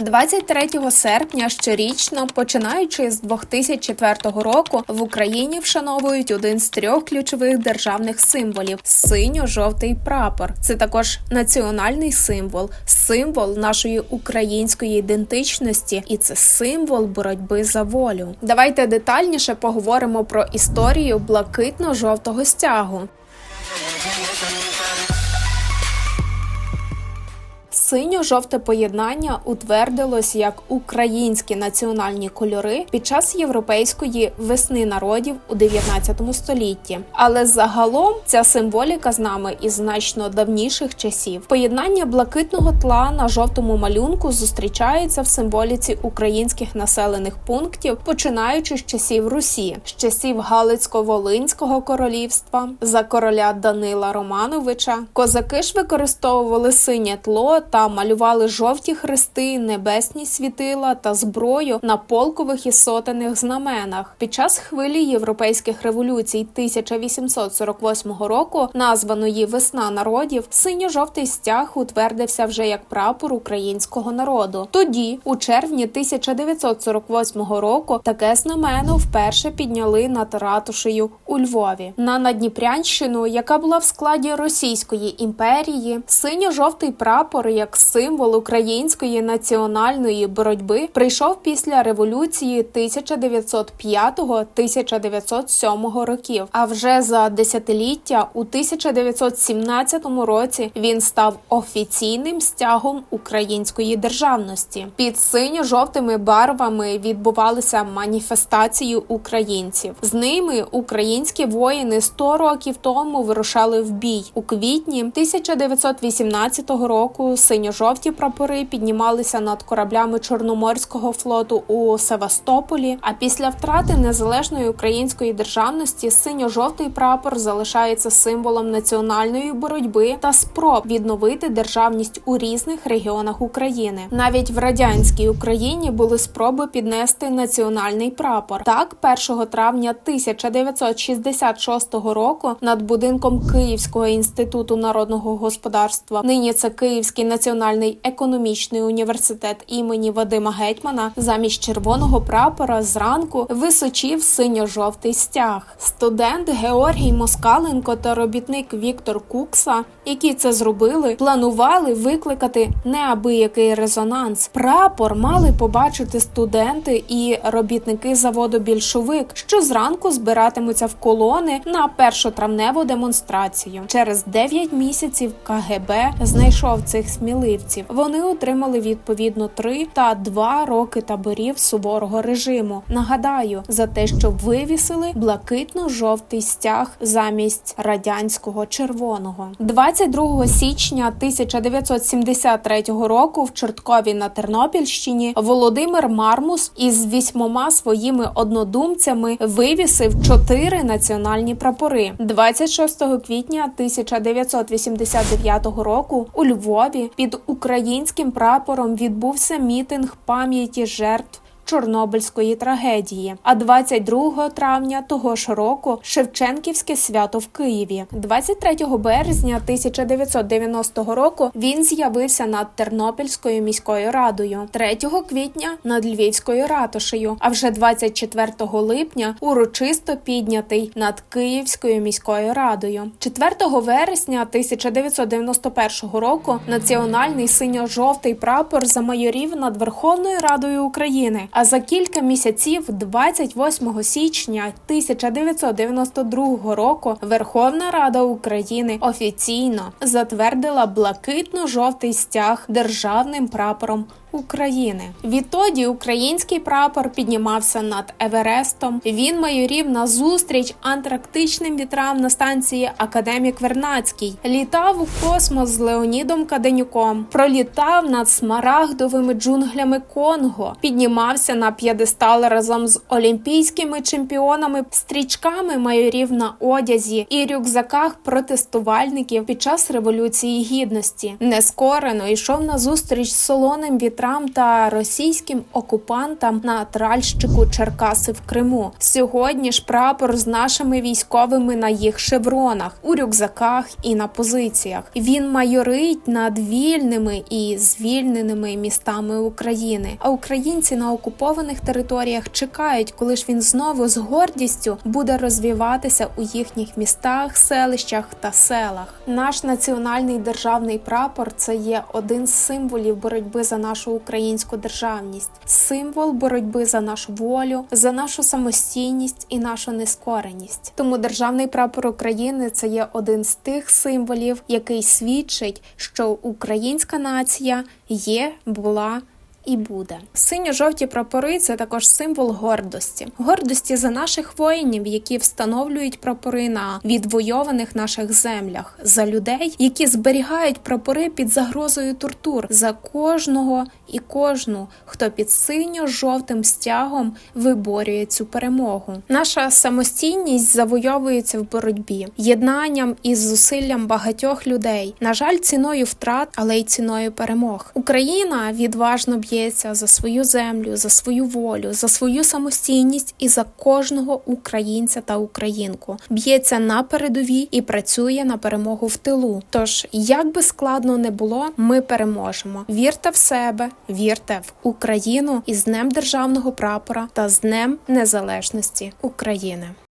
23 серпня щорічно, починаючи з 2004 року, в Україні вшановують один з трьох ключових державних символів синьо-жовтий прапор. Це також національний символ, символ нашої української ідентичності, і це символ боротьби за волю. Давайте детальніше поговоримо про історію блакитно-жовтого стягу. Синьо-жовте поєднання утвердилось як українські національні кольори під час європейської весни народів у 19 столітті. Але загалом ця символіка з нами із значно давніших часів. Поєднання блакитного тла на жовтому малюнку зустрічається в символіці українських населених пунктів, починаючи з часів Русі, з часів Галицько-Волинського королівства за короля Данила Романовича. Козаки ж використовували синє тло та малювали жовті хрести, небесні світила та зброю на полкових і сотених знаменах. Під час хвилі європейських революцій 1848 року, названої Весна народів, синьо-жовтий стяг утвердився вже як прапор українського народу. Тоді, у червні 1948 року, таке знамено вперше підняли над ратушею у Львові. На Надніпрянщину, яка була в складі Російської імперії, синьо-жовтий прапор як символ української національної боротьби прийшов після революції 1905-1907 років. А вже за десятиліття у 1917 році він став офіційним стягом української державності. Під синьо-жовтими барвами відбувалися маніфестації українців. З ними українські воїни 100 років тому вирушали в бій у квітні 1918 року. Синьо-жовті прапори піднімалися над кораблями Чорноморського флоту у Севастополі. А після втрати незалежної української державності синьо-жовтий прапор залишається символом національної боротьби та спроб відновити державність у різних регіонах України. Навіть в радянській Україні були спроби піднести національний прапор. Так, 1 травня 1966 року над будинком Київського інституту народного господарства. Нині це Київський національний економічний університет імені Вадима Гетьмана. Замість червоного прапора зранку височів синьо-жовтий стяг. Студент Георгій Москаленко та робітник Віктор Кукса, які це зробили, планували викликати неабиякий резонанс. Прапор мали побачити студенти і робітники заводу більшовик, що зранку збиратимуться в колони на першотравневу демонстрацію. Через 9 місяців КГБ знайшов цих сміливців. Вони отримали відповідно 3 та 2 роки таборів суворого режиму. Нагадаю за те, що вивісили блакитно-жовтий стяг замість радянського червоного. 22 січня 1973 року в Чорткові на Тернопільщині Володимир Мармус із вісьмома своїми однодумцями вивісив чотири національні прапори. 26 квітня 1989 року у Львові під українським прапором відбувся мітинг пам'яті жертв. Чорнобильської трагедії. А 22 травня того ж року Шевченківське свято в Києві. 23 березня 1990 року він з'явився над Тернопільською міською радою, 3 квітня над Львівською ратушею. А вже 24 липня урочисто піднятий над Київською міською радою. 4 вересня 1991 року національний синьо-жовтий прапор замайорів над Верховною Радою України. А за кілька місяців, 28 січня 1992 року, Верховна Рада України офіційно затвердила блакитно-жовтий стяг державним прапором. України відтоді український прапор піднімався над Еверестом. Він майорів на зустріч антарктичним вітрам на станції Академік Вернацький. Літав у космос з Леонідом Каденюком. Пролітав над смарагдовими джунглями Конго. Піднімався на п'єдестал разом з олімпійськими чемпіонами, стрічками майорів на одязі і рюкзаках протестувальників під час революції гідності. Нескорено йшов на зустріч з солоним вітром вітрам та російським окупантам на тральщику Черкаси в Криму. Сьогодні ж прапор з нашими військовими на їх шевронах, у рюкзаках і на позиціях. Він майорить над вільними і звільненими містами України. А українці на окупованих територіях чекають, коли ж він знову з гордістю буде розвиватися у їхніх містах, селищах та селах. Наш національний державний прапор це є один з символів боротьби за нашу українську державність, символ боротьби за нашу волю, за нашу самостійність і нашу нескореність. Тому державний прапор України це є один з тих символів, який свідчить, що українська нація є, була і буде. Синьо-жовті прапори це також символ гордості, гордості за наших воїнів, які встановлюють прапори на відвойованих наших землях, за людей, які зберігають прапори під загрозою тортур, за кожного і кожну, хто під синьо-жовтим стягом виборює цю перемогу. Наша самостійність завойовується в боротьбі, єднанням і зусиллям багатьох людей. На жаль, ціною втрат, але й ціною перемог. Україна відважно б'ється за свою землю, за свою волю, за свою самостійність і за кожного українця та українку. Б'ється на передовій і працює на перемогу в тилу. Тож, як би складно не було, ми переможемо. Вірте в себе, вірте в Україну із Днем державного прапора та з Днем Незалежності України.